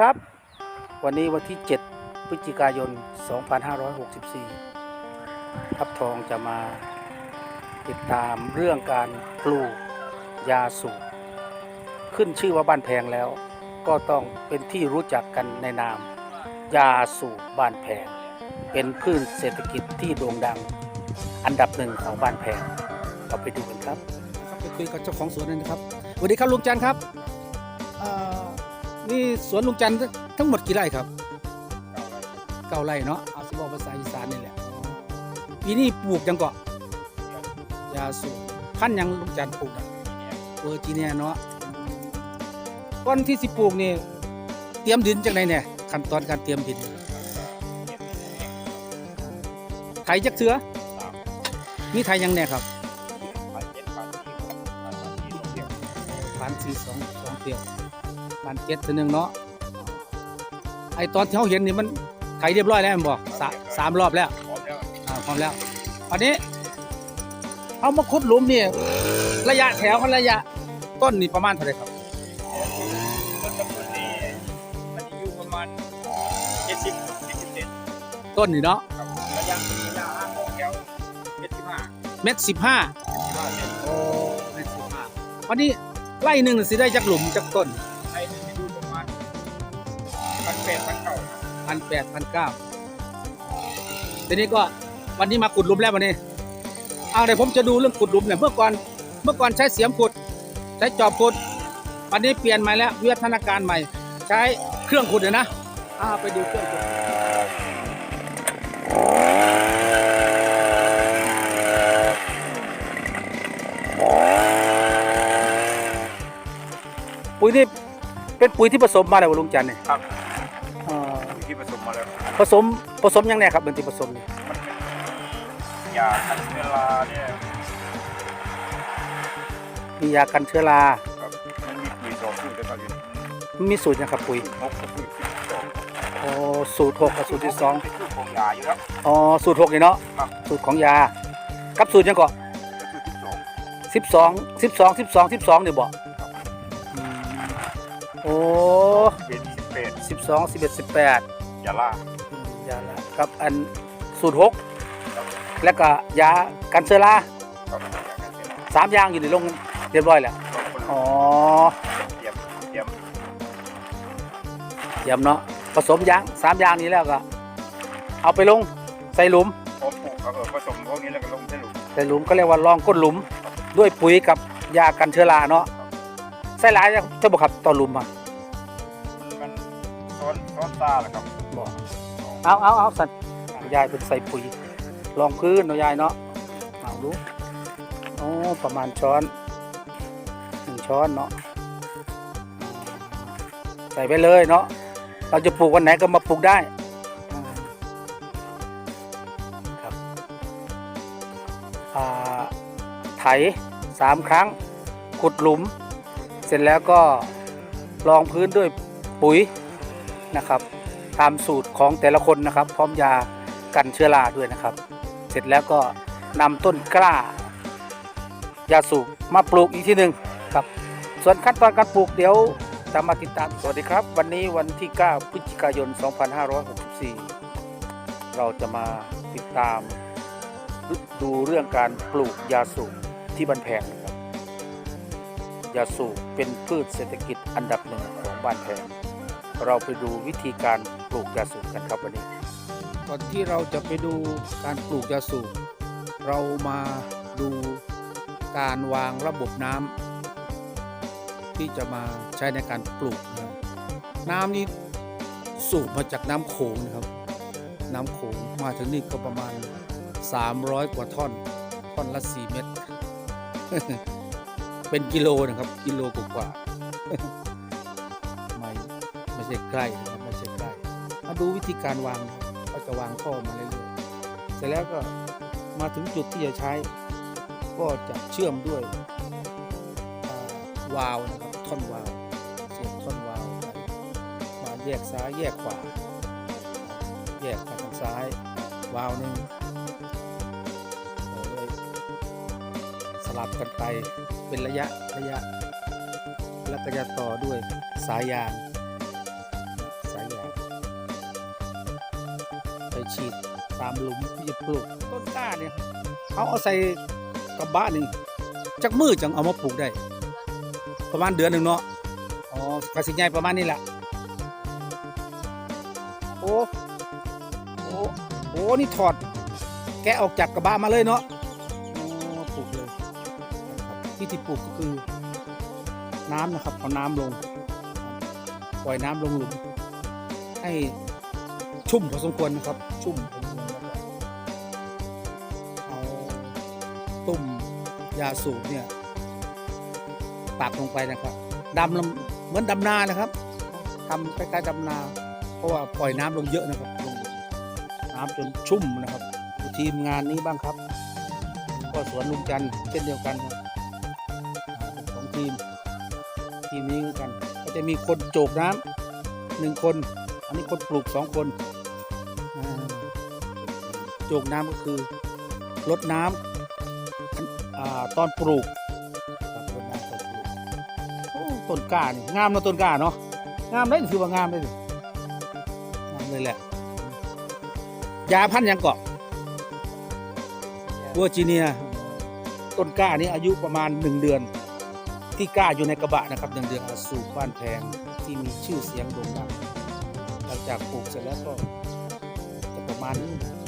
ครับ วันนี้วันที่ 7 พฤศจิกายน 2564 ทับทองจะมาติดตามเรื่องการปลูกยาสูบขึ้นชื่อว่าบ้านแพงแล้ว ก็ต้องเป็นที่รู้จักกันในนาม ยาสูบบ้านแพง เป็นพืชเศรษฐกิจที่โด่งดัง อันดับหนึ่งของบ้านแพงเราไปดูกันครับไปคุยกับเจ้าของสวนเลยนะครับสวัสดีครับลุงจันทร์ครับเอ่อ นี่สวนลุงจันทร์ทั้งหมดกี่ไร่ครับเก้าไร่เนาะเอาสิบอกภาษาอีสานนี่แหละอ๋อปีนี้ปลูกยังเกาะยาสูบพันธุ์หยังลุงจันทร์ปลูกอะเวอร์จิเนียเนาะก่อนที่สิปลูกนี่เตรียมดินจากไหนเนี่ยขั้นตอนการเตรียมดินไถจักเสือมีไถยังแน่ครับพันสี่สองสองเที่ยว พันเจ็ดตัวหนึ่งเนาะไอตอนที่เขาเห็นนี่มันไถเรียบร้อยแล้วแมันบอกสาสามรอบแล้วอ่าพร้อมแล้วอันนี้เอามาขุดหลุมนี่ระยะแถวกับระยะต้นนี่ประมาณเท่าไหร่ครับมันจะอยู่ประมาณ70 70เซนต้นนี่เนาะครับระยะระยะห่างของแถว75เม็ดสิบห้า75เซนโอ้เม็ดสิบห้าวันนี้ไร่หนึ่งน่ะสิได้จักหลุมจักต้น 1,800 1,900พันแปดพันเก้าทีนี้ก็วันนี้มาขุดหลุมแล้ววันนี้ เอาเดี๋ยวผมจะดูเรื่องขุดหลุมเนี่ยเมื่อก่อนเมื่อก่อนใช้เสียมขุด ใช้จอบขุด วันนี้เปลี่ยนใหม่แล้ววิวัฒนาการใหม่ ใช้เครื่องขุดเลยนะอ่าไปดูเครื่องขุดปุ๋ยนี่เป็นปุ๋ยที่ผสมมาแล้วลุงจันเนี่ยครับ ที่ผสมมาแล้ว ผสมผสมยังไงครับเป็นที่ผสมนี่มันเป็นยาคันเวลาเนี่ยมียากันเชื้อราครับมันมีปุ๋ยสองสูตรด้วยครับอยู่มีสูตรนะครับปุ๋ยหกกับสูตรที่สองอ๋อสูตรหกกับสูตรที่สองเป็นสูตรของยาอยู่ครับ อ๋อสูตรหกนี่เนาะครับ สูตรของยากับสูตรยังก่อนเป็นสูตรที่สองสิบสองสิบสองสิบสองสิบสองนี่บอกโอ้เป็น18สิบสองสิบเอ็ดสิบแปด ยาล่ายาละกับอันสูตรหกแล้วก็ยากันเชื้อราครับสามอย่างอยู่ในลงเรียบร้อยแล้วอ๋อเตรียมเตรียมเยี่ยมเนาะผสมยางสามอย่างนี้แล้วก็ เอาไปลงใส่หลุมพอปลูกครับเออผสมพวกนี้แล้วก็ลงใส่หลุมใส่หลุมก็เรียกว่าลองก้นหลุม ด้วยปุ๋ยกับยากันเชื้อราเนาะใส่หลายจะบอกครับต่อหลุมอะมันซ้อน ซ้อนตาแหละครับบอกเอาเอาเอาสัตว์ยายเป็นใส่ปุ๋ยลองพื้นเนาะยายเนาะเอาดูโอ้ประมาณช้อนหนึ่งช้อนเนาะใส่ไปเลยเนาะเราจะปลูกวันไหนก็มาปลูกได้อ่าครับอ่าไถสามครั้งขุดหลุม เสร็จแล้วก็รองพื้นด้วยปุ๋ย นะครับ ตามสูตรของแต่ละคนนะครับ พร้อมยากันเชื้อราด้วยนะครับ เสร็จแล้วก็นำต้นกล้ายาสูบมาปลูกอีกทีหนึ่งครับ ส่วนขั้นตอนการปลูกเดี๋ยวจะมาติดตามสวัสดีครับ วันนี้วันที่ 9 พฤศจิกายน 2564 เราจะมาติดตามดูเรื่องการปลูกยาสูบที่บ้านแพงนะครับยาสูบเป็นพืชเศรษฐกิจอันดับหนึ่งของบ้านแพง เราไปดูวิธีการปลูกยาสูบกันครับวันนี้ ก่อนที่เราจะไปดูการปลูกยาสูบเรามาดูการวางระบบน้ำที่จะมาใช้ในการปลูกนะครับน้ำนี้สูบมาจากน้ำโขงนะครับ น้ำโขงมาถึงนี่ก็ประมาณ 300 กว่าท่อน ท่อนละ 4 เมตร เป็นกิโลนะครับ กิโลกว่า ช่ใกล้นะครับไม่ใช่ใกล้มาดูวิธีการวางก็จะวางท่อมาเรื่อยๆเสร็จแล้วก็มาถึงจุดที่จะใช้ ก็จะเชื่อมด้วยวาล์วนะครับท่อนวาล์วเสียบท่อนวาล์วมาแยกซ้ายแยกขวา แยกไปทางซ้ายวาล์วหนึ่งเราเลยสลับกันไปเป็นระยะระยะ แล้วก็จะต่อด้วยสายยาง ฉีดตามหลุมที่จะปลูกต้นกล้าเนี่ยเขาเอาใส่กระบะหนึ่งจักมือจังเอามาปลูกได้ ประมาณเดือนหนึ่งเนาะอ๋อกระสิใหญ่ประมาณนี้แหละโอ้โอ้โอ้นี่ถอด แกะออกจากกระบะมาเลยเนาะอ๋อปลูกเลยที่ที่ปลูกก็คือน้ำนะครับเอาน้ำลง ปล่อยน้ำลงหลุมให้ ชุ่มพอสมควรนะครับ ชุ่มพอสมควรแล้วก็เอาตุ่มยาสูบเนี่ยตักลงไปนะครับดำเหมือนดำนานะครับทำคล้ายๆดำนา เพราะว่าปล่อยน้ำลงเยอะนะครับลงน้ำจนชุ่มนะครับ ทีมงานนี้บ้างครับ ก็สวนลุงจันเช่นเดียวกันครับสองทีม ทีมนี้เหมือนกัน ก็จะมีคนโจกน้ำหนึ่งคน อันนี้คนปลูกสองคน โจกน้ำก็คือลดน้ำอันอ่าตอนปลูกครับรดน้ำตอนปลูกโอ้ต้นกล้านี่งามเนาะต้นกล้าเนาะงามเลยถือว่างามเลยดิงามเลยแหละยาพันธุ์หยังเกาะวัวจีเนียต้นกล้านี้อายุประมาณหนึ่งเดือน ที่กล้าอยู่ในกระบะนะครับหนึ่งเดือนสู่บ้านแพงที่มีชื่อเสียงโด่งดังหลังจากปลูกเสร็จแล้วก็จะ ประมาณนี้